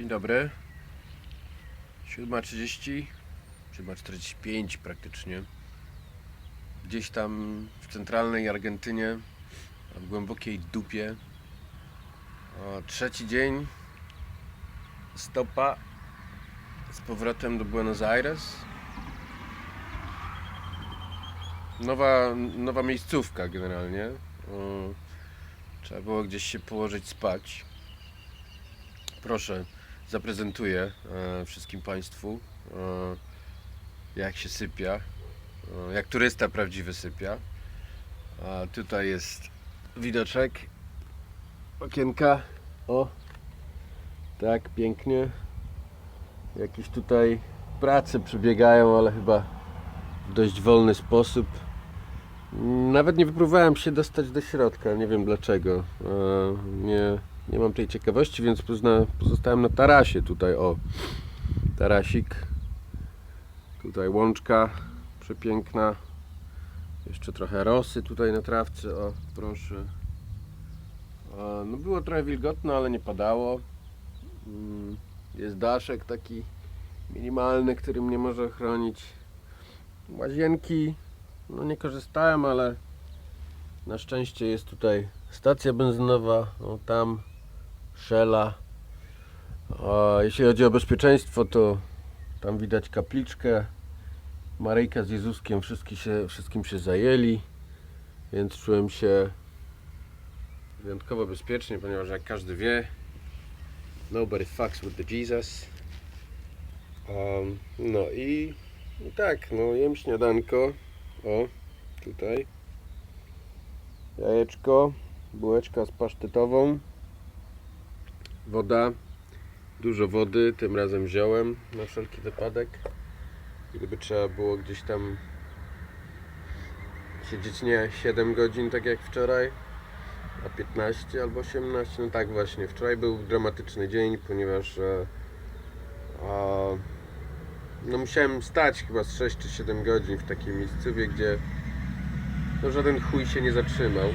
Dzień dobry. 7.30, 7.45 praktycznie. Gdzieś tam w centralnej Argentynie, w głębokiej dupie. O, trzeci dzień stopa z powrotem do Buenos Aires. Nowa, nowa miejscówka generalnie. O, trzeba było gdzieś się położyć spać. Proszę, zaprezentuję e, wszystkim Państwu, e, jak się sypia, e, jak turysta prawdziwy sypia. A tutaj jest widoczek, okienka, o, tak pięknie. Jakieś tutaj prace przebiegają, ale chyba w dość wolny sposób. Nawet nie wypróbowałem się dostać do środka, nie wiem dlaczego. Nie, nie mam tej ciekawości, więc pozostałem na tarasie tutaj, o. Tarasik. Tutaj łączka przepiękna. Jeszcze trochę rosy tutaj na trawce, o proszę. No było trochę wilgotno, ale nie padało. Mm, Jest daszek taki minimalny, który mnie może chronić. Łazienki no nie korzystałem, ale na szczęście jest tutaj stacja benzynowa, tam Shella. A jeśli chodzi o bezpieczeństwo, to tam widać kapliczkę. Maryjka z Jezuskiem wszystkim się, wszystkim się zajęli, więc czułem się wyjątkowo bezpiecznie, ponieważ jak każdy wie, nobody fucks with the Jesus. Um, no i, i tak, no jem śniadanko. O, tutaj. Jajeczko, bułeczka z pasztetową. Woda. Dużo wody, tym razem wziąłem na wszelki wypadek. Gdyby trzeba było gdzieś tam siedzieć nie 7 godzin, tak jak wczoraj, a 15 albo 18. No tak właśnie, wczoraj był dramatyczny dzień, ponieważ e, a, no musiałem stać chyba z 6 czy 7 godzin w takiej miejscowie, gdzie no żaden chuj się nie zatrzymał.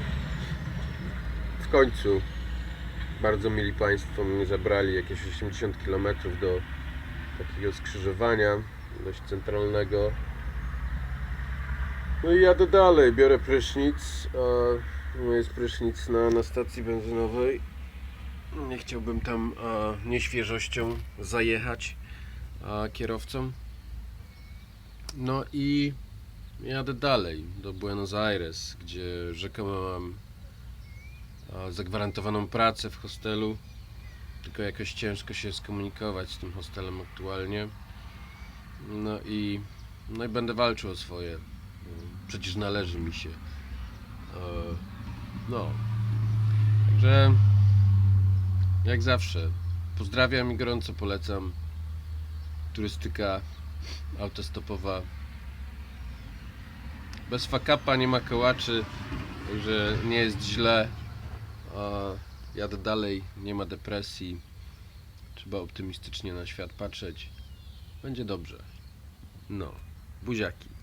W końcu bardzo mili Państwo mnie zabrali jakieś 80 km do takiego skrzyżowania dość centralnego. No i jadę dalej, biorę prysznic. A no jest prysznic na, na stacji benzynowej. Nie chciałbym tam a, nieświeżością zajechać a, kierowcą. No i jadę dalej do Buenos Aires, gdzie rzekomo mam zagwarantowaną pracę w hostelu. Tylko jakoś ciężko się skomunikować z tym hostelem aktualnie. No i, no i będę walczył o swoje. Przecież należy mi się. E, No. Także jak zawsze pozdrawiam i gorąco polecam turystyka autostopowa. Bez fakapa nie ma kołaczy, także nie jest źle. Jadę dalej, nie ma depresji. Trzeba optymistycznie na świat patrzeć. Będzie dobrze. No, buziaki.